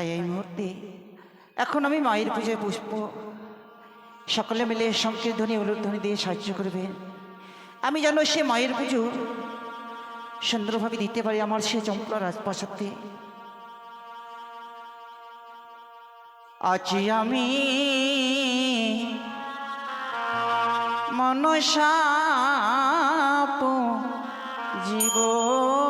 তাই এই মুহূর্তে এখন আমি মায়ের পূজায় পুষ্প। সকলে মিলে সংকীর্ধ্বনি উলুধ্বনি দিয়ে সাহায্য করবে। আমি যেন সে মায়ের পুজো সুন্দরভাবে দিতে পারি আমার সে চম্পলা রাজপ্রসাদে আছি আমি মনসাপ জীবন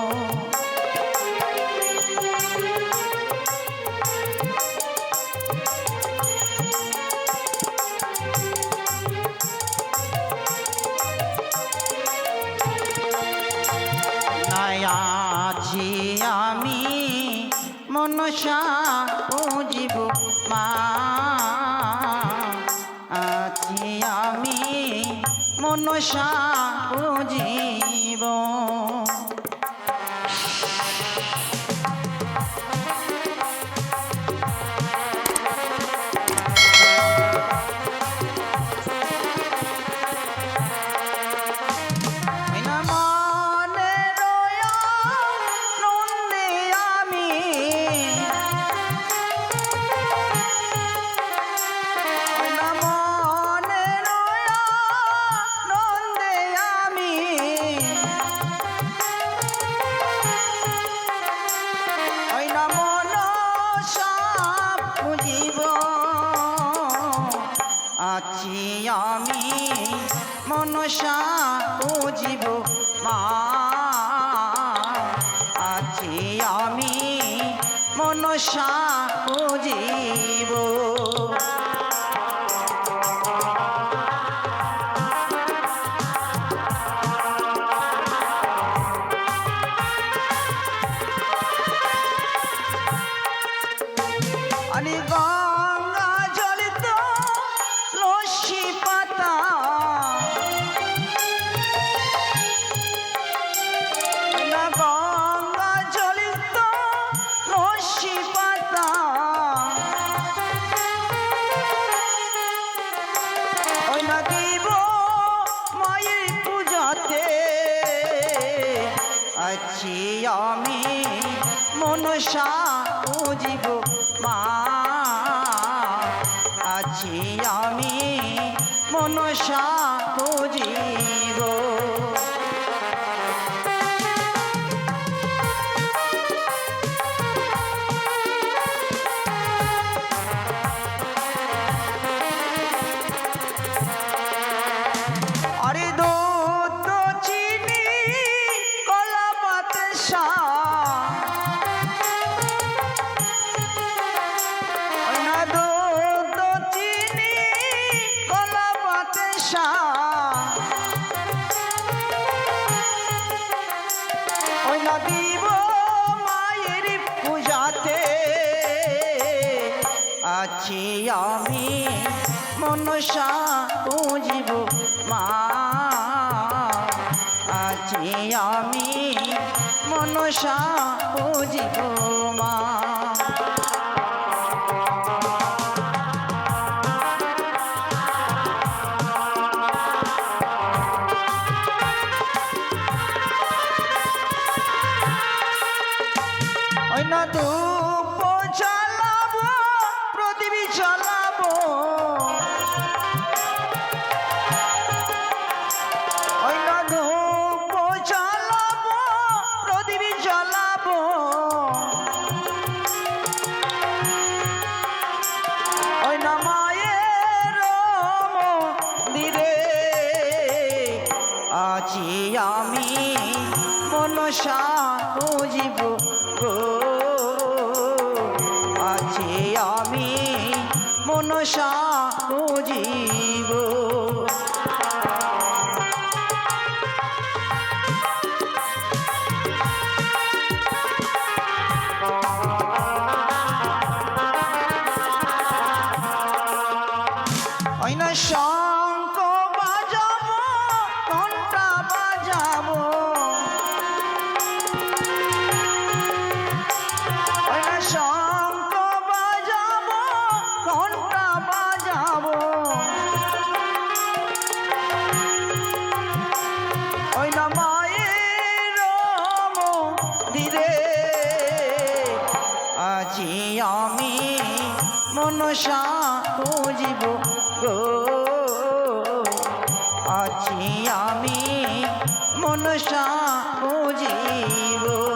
মনসা খুঁজিব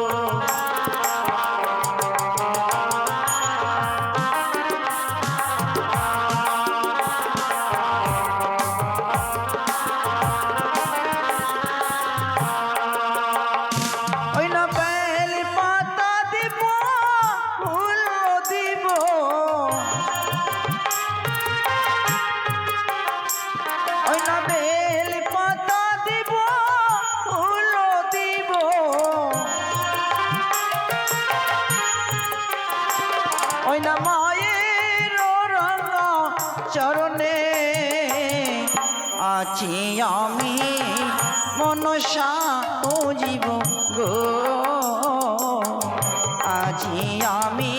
আমি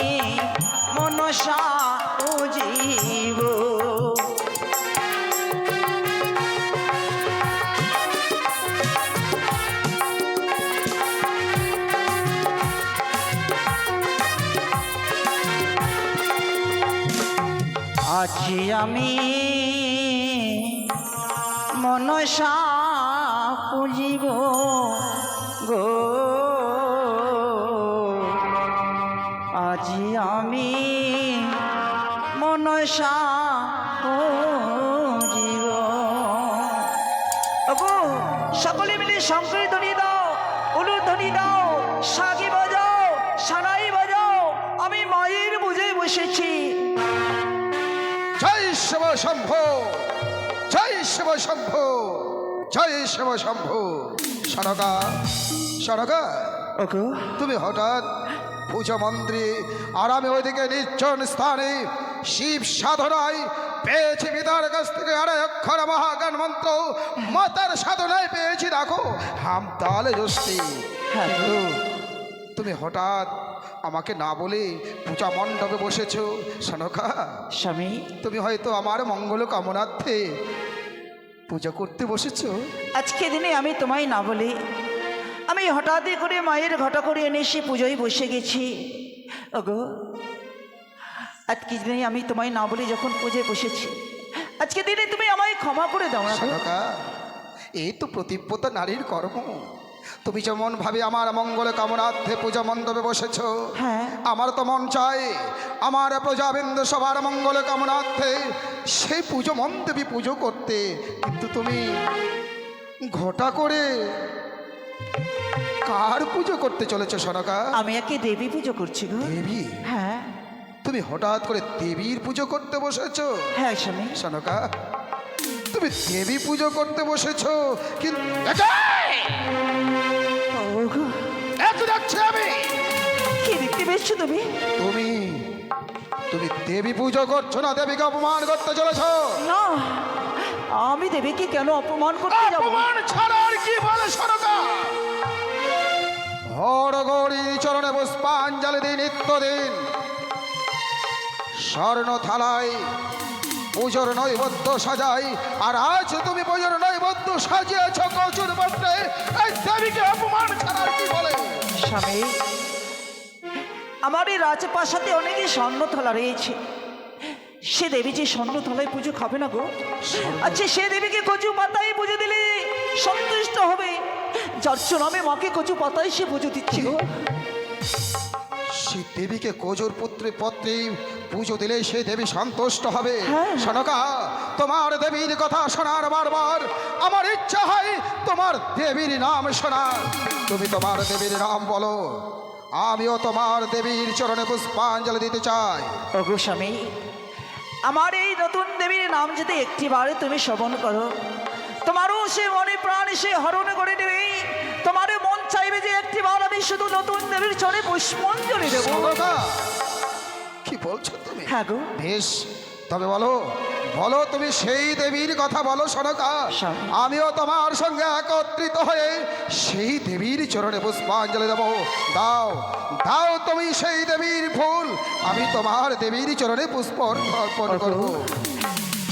মনসা জীব। আছি আমি মনসা জয় শিব শম্ভু। জয় শিব শম্ভু। জয় শিব শম্ভু। সনকা ওগো তুমি হঠাৎ পূজা মন্ত্রী আর আমি ওইদিকে নির্জন স্থানে শিব সাধনায় পেয়েছি পিতার কাছ থেকে আরে অক্ষর মহাগান মন্ত্র। মাতার সাধনায় পেয়েছি দেখো। হাম তালে জস্তি হ্যাঁ। তুমি হঠাৎ আমাকে না বলে পূজা মণ্ডপে বসেছো সনকা স্বামী। তুমি হয়তো আমার মঙ্গল কামনার্থে পূজা করতে বসেছো। আজকে দিনে আমি তোমায় না বলি আমি হঠাৎই করে মায়ের ঘটা করে এনে সে পুজোয় বসে গেছি। ওগো আজকে দিনে আমি তোমায় না বলে যখন পুজোয় বসেছি আজকে দিনে তুমি আমায় ক্ষমা করে দাও না। এই তো প্রতিব্রত নারীর কর্ম। তুমি যেমন ভাবে আমার মঙ্গল কামনার্থে পূজা মণ্ডপে বসেছ হ্যাঁ। আমার তো মন চাই আমার প্রজাবিন্দু সবার মঙ্গল কামনার্থে সেই পুজো মণ্ডপে পুজো করতে। কিন্তু তুমি ঘটা করে কার পুজো করতে চলেছো সনকা? আমি একে দেবী পুজো করছি গো। দেবী? হ্যাঁ। তুমি হঠাৎ করে দেবীর পুজো করতে বসেছো? হ্যাঁ স্বামী। সনকা তুমি দেবী পুজো করতে বসেছো কিন্তু আমি! কি দেখতে পেয়েছ তুমি? তুমি তুমি দেবী পুজো করছ না দেবীকে অপমান করতে চলেছ? না আমি দেবীকে কেন অপমান করতে যাব? অপমান ছাড়া আর কি বলে সনকা হর গৌরী চরণে পুষ্পাঞ্জলি দিন নিত্যদিন। স্বর্ণ থালায় পুজোর নৈবদ্য সাজাই। আর আজ তুমি পুজোর নৈবদ্য সাজিয়েছ কচুর পত্রে এই দেবীকে অপমান ছাড়া আর কি বলে? স্বামী আমার এই রাজপ্রাসাদে অনেকই স্বর্ণথলা রয়েছে। সে দেবী যে স্বর্ণথলায় পুজো খাবে না গো? আচ্ছা সে দেবীকে কচু পাতায় পুজো দিলে সন্তুষ্ট হবে? যার জন্য আমি মাকে কচু পাতায় সে পুজো দিচ্ছি গো। সেই দেবীকে কোজোর পুত্রে পত্রে পুজো দিলে সেই দেবী সন্তুষ্ট হবে। হ্যাঁ। সনকা তোমার দেবীর কথা শোনার বারবার আমার ইচ্ছা হয় তোমার দেবীর নাম শোনার। তুমি তোমার দেবীর নাম বলো আমিও তোমার দেবীর চরণে পুষ্পাঞ্জলি দিতে চাই। ওগো স্বামী আমার এই নতুন দেবীর নাম যদি একটিবারে তুমি শ্রবণ করো তোমারও সে মনে প্রাণ সে হরণ করে নেবে তোমারও যে আমি শুধু নতুন দেবীর চরে পুষ্পাঞ্জলি দেবো। সনকা কি বলছো তুমি? হ্যাঁ গো। বেশ তবে বলো বলো তুমি সেই দেবীর কথা বলো সনকা। আমিও তোমার সঙ্গে একত্রিত হয়ে সেই দেবীর চরণে পুষ্পাঞ্জলি দেবো। দাও দাও তুমি সেই দেবীর ফুল আমি তোমার দেবীর চরণে পুষ্প অর্পণ করব।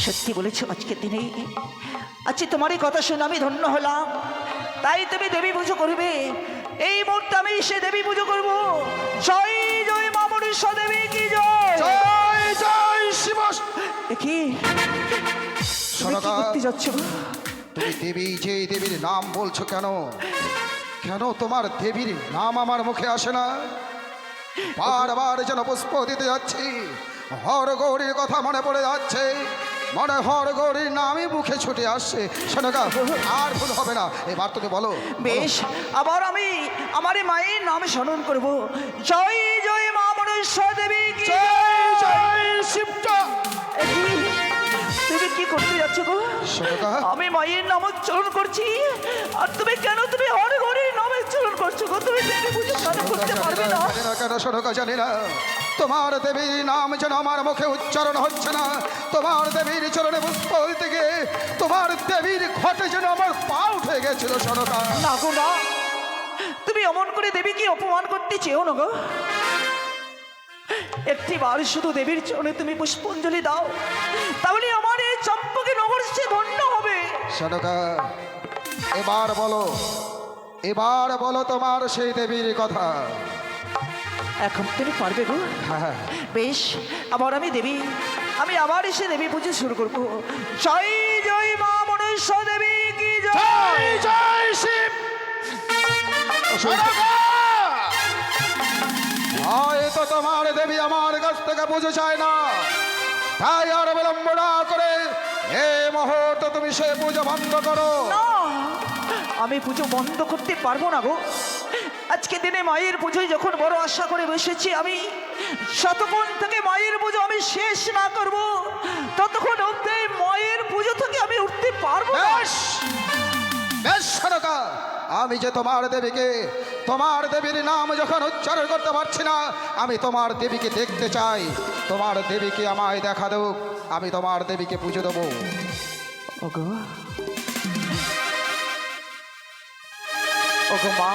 সত্যি বলেছ আজকের দিনে আজকে তোমারই কথা শুনে আমি ধন্য হলাম। তাই তুমি দেবী পুজো করবে। এই মুহূর্তে আমি সে দেবী পুজো করব। জয় জয় মা মনুষ্য দেবী কি জয়? জয় জয় শিব তুমি করতে যাচ্ছ? তুমি দেবী যে দেবীর নাম বলছো কেন? কেন তোমার দেবীর নাম আমার মুখে আসে না? বারবার যেন পুষ্প দিতে যাচ্ছি হর গৌরীর কথা মনে পড়ে যাচ্ছে। মনে হর গৌরীর নামই মুখে ছুটে আসছে। শোনকা আর ভুল হবে না। এবার তুমি বলো। বেশ আবার আমি আমার মায়ের নাম স্মরণ করব। জয় জয় মা মনুষ্য দেবী জয় জয়। শিবটা তুমি কি করতে যাচ্ছ গো? আমি মায়ের নাম উচ্চারণ করছি। আর তুমি কেন তুমি হর ঘরে নাম উচ্চারণ করছ গো? তুমি কেন করতে পারবে না জানি না জানি না। তোমার দেবীর নাম যেন আমার মুখে উচ্চারণ হচ্ছে না। তোমার দেবীর চরণে পুষ্প হইতে গিয়ে তোমার দেবীর ঘটে যেন আমার পা উঠে গেছিল শোনকা না গো না। তুমি অমন করে দেবীকে অপমান করতে চেও না গো। একটি বার শুধু দেবীর চরণে তুমি পুষ্পাঞ্জলি দাও তাহলে আমার এই চম্পকে নগর সে ধন্য হবে। শোনকা এবার বলো এবার বলো তোমার সেই দেবীর কথা। এখন তুমি পারবে গো। হ্যাঁ বেশ আবার আমি দেবী আমি আবার এসে দেবী পুজো শুরু করব। জয় জয় মা মনুষ্য দেবী কি জয়? জয় শিব। হয়তো তোমার দেবী আমার কাছ থেকে বুঝে চায় না। তাই আর বিলম্ব না করে এ মুহূর্তে তুমি সে পুজো বন্ধ করো। আমি পুজো বন্ধ করতে পারব না গো। আজকে দিনে মায়ের পুজোয় যখন বড় আশা করে বসেছি আমি শতক্ষণ থেকে মায়ের পুজো আমি শেষ না করব ততক্ষণ অব্দি মায়ের পুজো থেকে আমি উঠতে পারব আমি যে তোমার দেবীকে তোমার দেবীর নাম যখন উচ্চারণ করতে পারছি না আমি তোমার দেবীকে দেখতে চাই। তোমার দেবীকে আমায় দেখা দেব আমি তোমার দেবীকে পুজো দেবো। ওগো। ওগো মা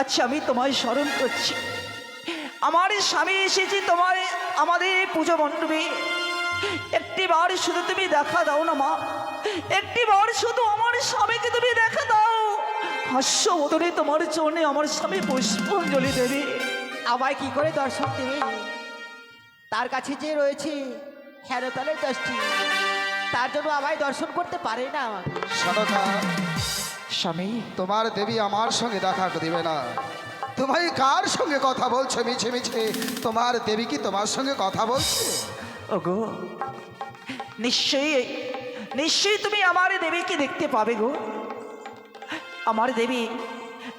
আচ্ছা আমি তোমায় স্মরণ করছি। আমার স্বামী এসেছি তোমার আমাদের পুজো মণ্ডপে। একটি বার শুধু তুমি দেখা দাও না, মা। একটি বার শুধু আমার স্বামীকে তুমি দেখা দাও। হাস্য বদলে তোমার জন্য আমার স্বামী পুষ্পাঞ্জলি দেবে। আমায় কি করে দর্শন দেবে? তার কাছে যে রয়েছে হেরতালের দশটি, তার জন্য আমায় দর্শন করতে পারে না। আমাকে সরকা স্বামী তোমার দেবী আমার সঙ্গে দেখা দিবে না। তুমি কার সঙ্গে কথা বলছো মিছে মিছে? তোমার দেবী কি তোমার সঙ্গে কথা বলছে? ওগো নিশ্চয়ই নিশ্চয়ই তুমি আমার দেবীকে দেখতে পাবে গো? আমার দেবী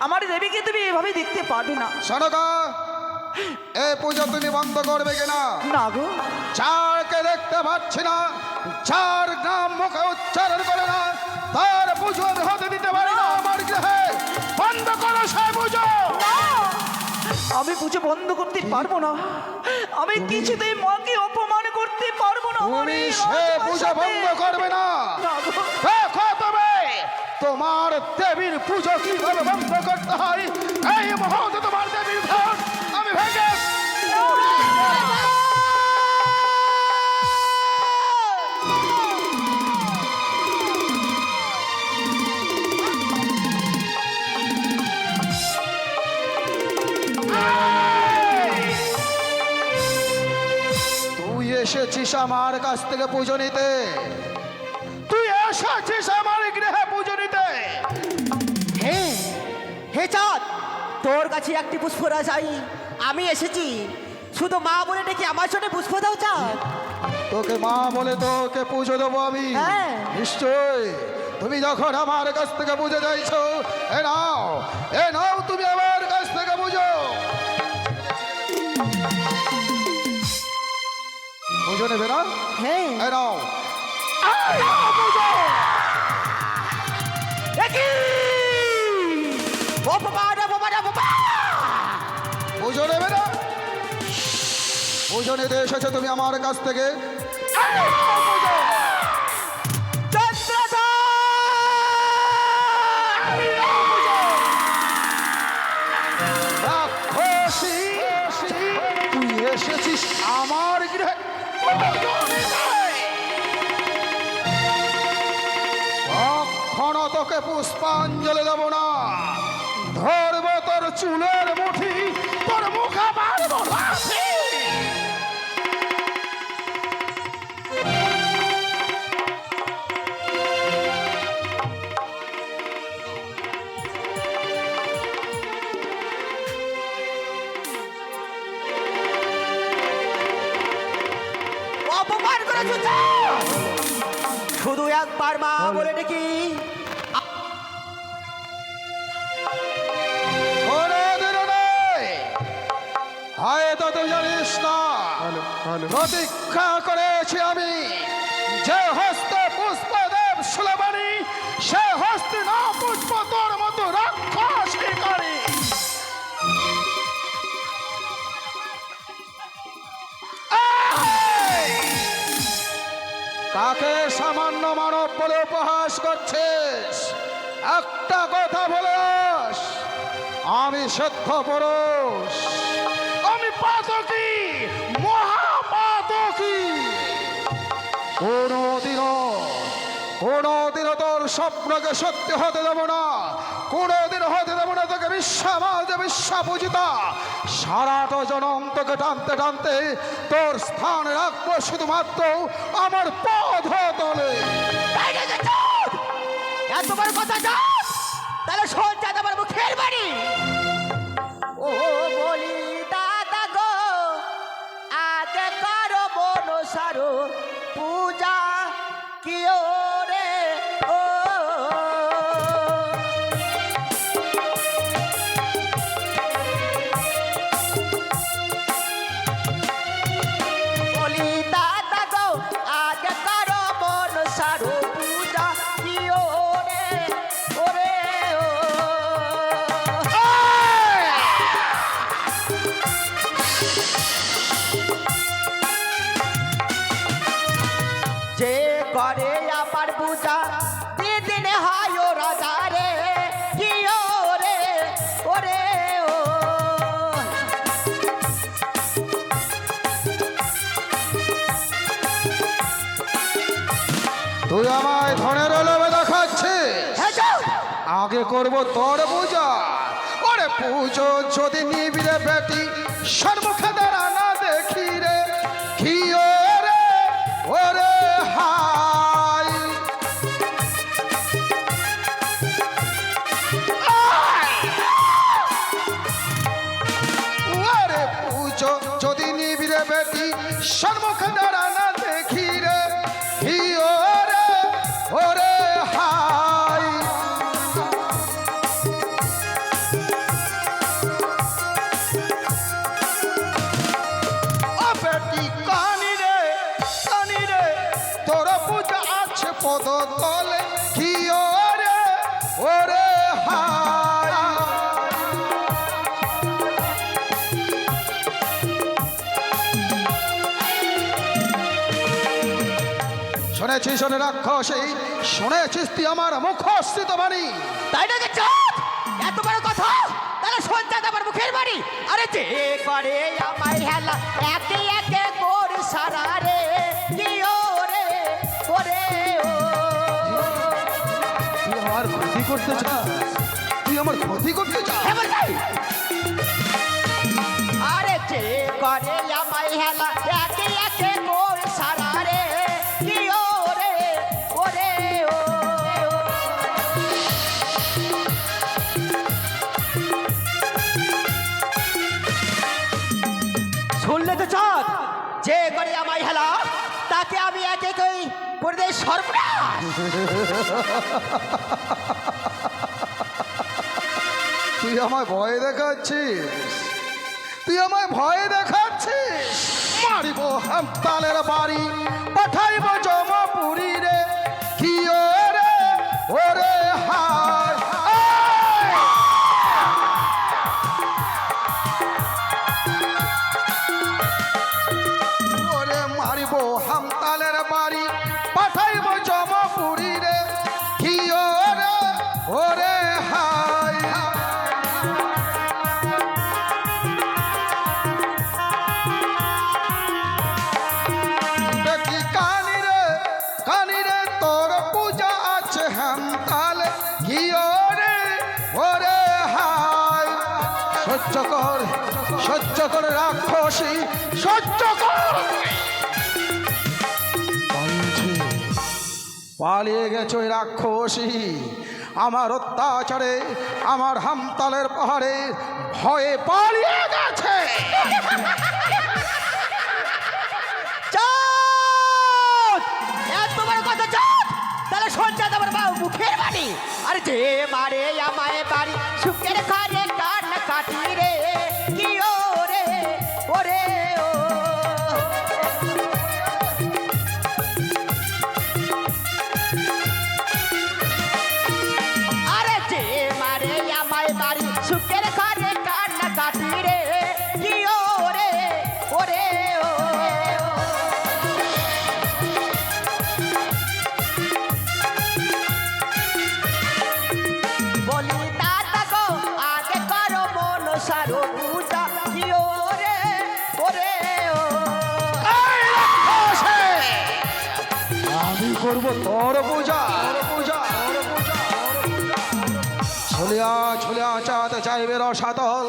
আমার দেবীকে তুমি এভাবে দেখতে পারবে না? সনকা এ পুজো তুমি বন্ধ করবে কিনা? না গো। যারকে দেখতে পাচ্ছি না যার নাম মুখে উচ্চারণ করে না তার পুজো আমি হতে দিতে পারি না আমার গৃহে। বন্ধ করো সে পুজো! আমি পুজো বন্ধ করতে পারব না। আমি কিছুতেই মাকে অপমান করতে পারব না তুমি সে পুজো বন্ধ করবে না। দেখো তবে তোমার দেবীর পুজো কীভাবে বন্ধ করতে হয় এই মুহূর্তে তোমার দেবীর ঘর এসেছিস আমার কাছ থেকে পুজো নিতে। তুই এসেছিস আমার গৃহে পুজো নিতে। হে হে চাঁদ তোর কাছে একটি পুষ্পরা চাই আমি এসেছি শুধু মা বলে ডেকে আমার জন্য পুষ্প দাও চাঁদ। তোকে মা বলে তোকে পুজো দেবো আমি। হ্যাঁ। নিশ্চয় তুমি যখন আমার কাছ থেকে পুজো চাইছো এ নাও এ নাও তুমি আমার পুজো নেবে না হ্যাঁ নাও পুজো নেবে না পুজো নিতে এসেছ তুমি আমার কাছ থেকে। তোকে পুষ্পাঞ্জলি দেব না। ধরব তোর চুলের কাকে সামান্য মানব বলে উপহাস করছিস। একটা কথা বলে আমি সত্য পুরুষ। আমি পাতকি মহাপাতকি। কোনোদিনও কোনোদিনও তোর স্বপ্নকে সত্যি হতে দেব না। কোনোদিন হতে দেব না তোকে বিশ্বামাল যে বিশ্বাপূজিতা সারাটা জনম তোকে টানতে টানতে তোর স্থান রাখব শুধুমাত্র আমার এত তোমার কথা যাও তাহলে শোন তোমার মুখের বাড়ি। আগে করব তোর পূজা। ওরে পুজো যদি নিবিড়ে বেটি সর্বক্ষে দাঁড়া শুনেছি শুনে রাক্ষসী শুনেছিস তুই আমার মুখস্থিত বাণী? তাই না যে চাঁদ? এত বড় কথা? তাহলে সঞ্চাদ আমার মুখের আরে যে করে আমায় হেলা একে একে কর সারা রে রে ও। তুই আমার ক্ষতি করতে চাস? তুই আমার ক্ষতি করতে চাস? আমায় হেলা তাকে আমি এক একই করে দেয় সর্বনাশ। তুই আমায় ভয় দেখাচ্ছিস? তুই আমায় ভয় দেখাচ্ছিস? মারিব হামতালের বাড়ি পাঠাইব জমাপুরি সহ্য কর, সহ্য করে রাক্ষসী, সহ্য কর। পালিয়ে গেছে ওই রাক্ষসী। আমার অত্যাচারে, আমার হামতালের পাহাড়ে ভয়ে পালিয়ে গেছে। তাহলে সঞ্চয় তোমার বাবু, মুখের বাড়ি আরে যে মারে আমায় বাড়ি, সুখের ঘরে কাটি রে কি রে ওরে ও। আরে যে মারে সুখের ঘরে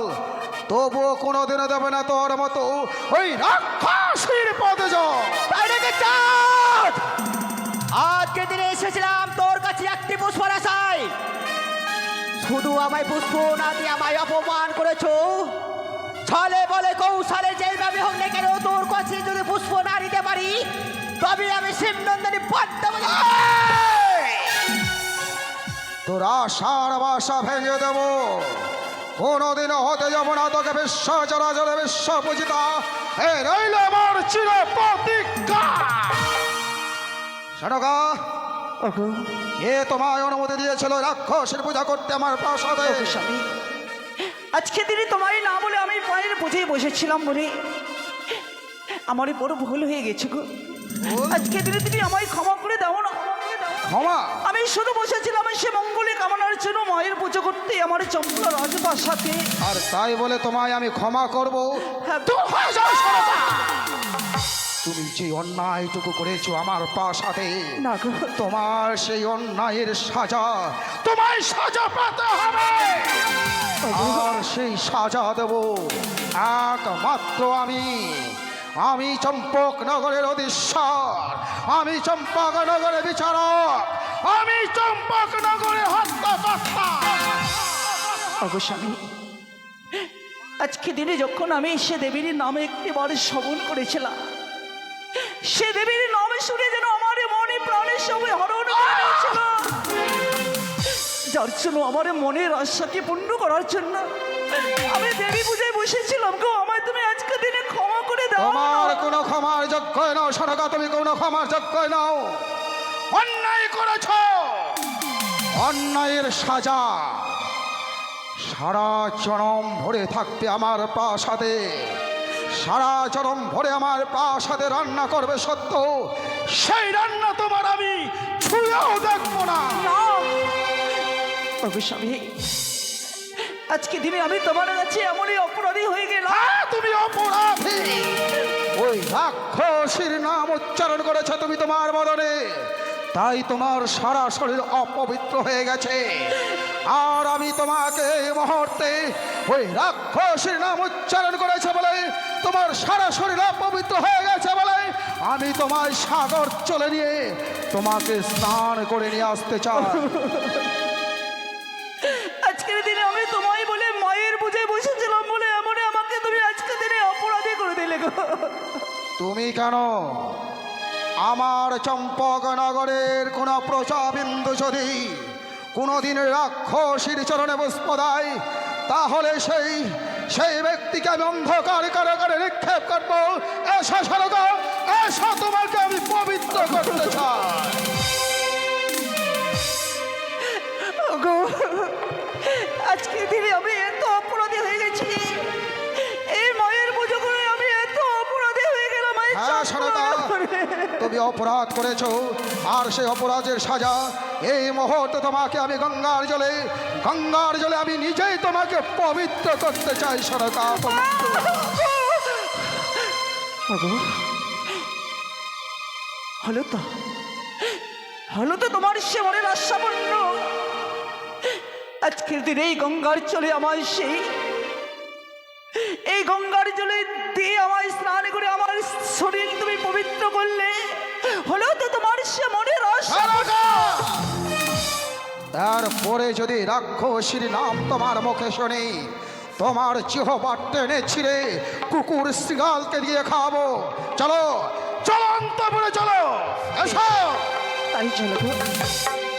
রসাতল তবুও কোনোদিনও দেবে না তোর মতো ওই রাক্ষসীর পদে আজকে দিনে এসেছিলাম তোর কাছে একটি পুষ্প আশায়। শুধু আমায় পুষ্প না দিয়ে আমায় অপমান করেছ। ছলে বলে কৌশলে যেইভাবে হোক না কেন তোর কাছে যদি পুষ্প না দিতে পারি তবে আমি শিবনন্দনী পদ্ম তোর আশার বাসা ভেঙে দেব। কোনোদিনও হতে যাব না তোকে বিশ্ব চরাচরে বিশ্ব পূজিতা এ রইল আমার চির প্রতিজ্ঞা ওগো কে তোমায় অনুমতি দিয়েছিল রাক্ষসের পূজা করতে আমার প্রাসাদে? স্বামী। আজকে দিনে তোমায় না বলে আমি পায়ের বুঝেই বসেছিলাম বলে। আমারই বড় ভুল হয়ে গেছে গো। আজকে দিনে তুমি আমায় ক্ষমা করে দাও না। ক্ষমা। আমি শুধু বসেছিলাম সে মঙ্গলে কামনার জন্য মায়ের পুজো করতে আমার চম্পলা রাজবাসাতে আর তাই বলে তোমায় আমি ক্ষমা করব। হ্যাঁ। তুমি যে অন্যায়টুকু করেছ আমার প্রাসাদে না তোমার সেই অন্যায়ের সাজা তোমার সাজা পেতে হবে। আর সেই সাজা দেব একমাত্র আমি। আমি চম্পক নগরের অধীশ্বর। আমি চম্পক নগরের বিচারক। আমি চম্পক নগরের হত্যাকর্তা। ওগো আজকে দিনে যখন আমি সে দেবীর নামে একটি বার শ্রবণ করেছিলাম, সে দেবীর নামে শুনে যেন আমার মনে প্রাণের সঙ্গে হরণ করে নিয়েছিল। যার জন্য আমার মনের আশাকে পূর্ণ করার জন্য আমি দেবী পূজায় বসেছিলাম গো আমায় তুমি আজকে দিনে ক্ষমা করে দাও। তোমার কোনো ক্ষমার যোগ্য নাও সনকা তুমি কোনো ক্ষমার যোগ্য নাও। অন্যায় করেছ। অন্যায়ের সাজা। সারা জনম ভরে থাকবে আমার প্রাসাদে সারা জনম ভরে আমার প্রাসাদে রান্না করবে সত্য। সেই রান্না তোমার আমি ছুঁয়েও দেখব না। স্বামী আজকে দিনে আমি তোমার কাছে এমনই অপরাধী হয়ে গেলাম। হ্যাঁ, তুমি অপরাধী। ওই রাক্ষসীর নাম উচ্চারণ করেছে তুমি তোমার বদনে তাই তোমার সারা শরীর অপবিত্র হয়ে গেছে। আর আমি তোমাকে এই মুহূর্তে ওই রাক্ষসীর নাম উচ্চারণ করেছে বলে তোমার সারা শরীর অপবিত্র হয়ে গেছে বলে আমি তোমায় সাগর চলে নিয়ে তোমাকে স্নান করে নিয়ে আসতে চাই। তুমি কেন? আমার চম্পকনগরের কোন প্রজাবিন্দু যদি কোনোদিন রাক্ষসীর চরণে পুষ্প দেয়, তাহলে সেই সেই ব্যক্তিকে আমি অন্ধকার কারাগারে নিক্ষেপ করব। এসো সরগ এসো তোমাকে আমি পবিত্র করতে চাই। ওগো, আজকের দিনে আমি অপরাধ করেছ, আর সেই অপরাধের সাজা এই মুহূর্তে তোমাকে আমি গঙ্গার জলে গঙ্গার জলে আমি নিজেই তোমাকে পবিত্র করতে চাই সরকার হলো তো হলো তো তোমার সে মনের আশাপূর্ণ আজকের দিনে এই গঙ্গার চলে আমার সেই, এই গঙ্গার জলে দিয়ে আমায় স্নান করে আমার শরীর তুমি পবিত্র করলে। তারপরে যদি রাক্ষসীর নাম তোমার মুখে শুনি, তোমার চিহ্বার টেনে ছিঁড়ে কুকুর শৃগালকে দিয়ে খাব। চলো চলো অন্তপুরে চলো, এসো। তাই চলো।